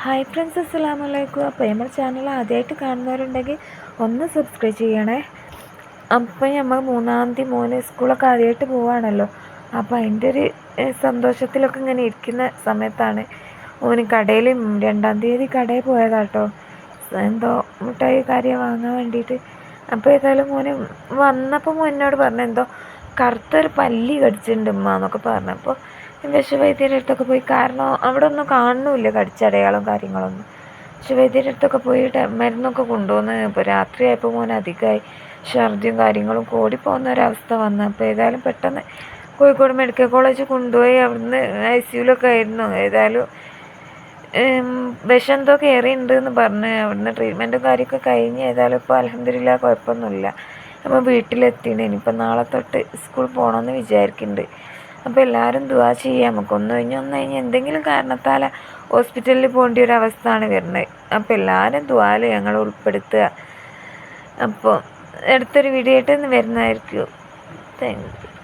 Hi friends അസ്സാം വലൈക്കും അപ്പോൾ നമ്മുടെ ചാനൽ ആദ്യമായിട്ട് കാണുന്നവരുണ്ടെങ്കിൽ ഒന്ന് സബ്സ്ക്രൈബ് ചെയ്യണേ. അപ്പം നമ്മൾ മൂന്നാം തീയതി മോന് സ്കൂളൊക്കെ ആദ്യമായിട്ട് പോവാണല്ലോ. അപ്പോൾ അതിന്റെ ഒരു സന്തോഷത്തിലൊക്കെ ഇങ്ങനെ ഇരിക്കുന്ന സമയത്താണ് ഓന് കടയിൽ രണ്ടാം തീയതി കടയിൽ പോയതാട്ടോ. എന്തോ മിഠായി കാര്യം വാങ്ങാൻ വേണ്ടിയിട്ട്. അപ്പോൾ ഏതായാലും മോന് വന്നപ്പോൾ മോനോട് പറഞ്ഞു എന്തോ കറുത്തൊരു പല്ലി കടിച്ചിട്ടുണ്ട് എന്നൊക്കെ പറഞ്ഞപ്പോൾ പശുവൈദ്യരുടെ അടുത്തൊക്കെ പോയി കാരണം അവിടെ ഒന്നും കാണുന്നില്ല കടിച്ചടയാളം കാര്യങ്ങളൊന്നും. പശുവൈദ്യരുടെ അടുത്തൊക്കെ പോയി മരുന്നൊക്കെ കൊണ്ടുവന്ന് ഇപ്പോൾ രാത്രിയായപ്പോൾ മോൻ അധികമായി ഛർദിയും കാര്യങ്ങളും കൂടി കൂടിപ്പോകുന്ന ഒരവസ്ഥ വന്നു. അപ്പോൾ ഏതായാലും പെട്ടെന്ന് കോഴിക്കോട് മെഡിക്കൽ കോളേജ് കൊണ്ടുപോയി അവിടുന്ന് ഐ സിയുലൊക്കെ ആയിരുന്നു. ഏതായാലും വിഷം എന്തോ എന്ന് പറഞ്ഞ് അവിടുന്ന് ട്രീറ്റ്മെന്റും കാര്യമൊക്കെ കഴിഞ്ഞ് ഏതായാലും ഇപ്പോൾ അലഹമില്ല കുഴപ്പമൊന്നുമില്ല. നമ്മൾ വീട്ടിലെത്തിയിട്ട് ഇനിയിപ്പോൾ നാളെ തൊട്ട് സ്കൂളിൽ പോകണമെന്ന് വിചാരിക്കുന്നുണ്ട് അപ്പോൾ എല്ലാവരും ദുവാ ചെയ്യാം. നമുക്ക് ഒന്ന് കഴിഞ്ഞ് ഒന്ന് കഴിഞ്ഞ് എന്തെങ്കിലും കാരണത്താൽ ഹോസ്പിറ്റലിൽ പോകേണ്ട ഒരു അവസ്ഥയാണ് വരുന്നത് അപ്പോൾ എല്ലാവരും ദുവാൽ ഞങ്ങൾ ഉൾപ്പെടുത്തുക അപ്പോൾ അടുത്തൊരു വീഡിയോ ആയിട്ട് വരുന്നതായിരിക്കും. താങ്ക്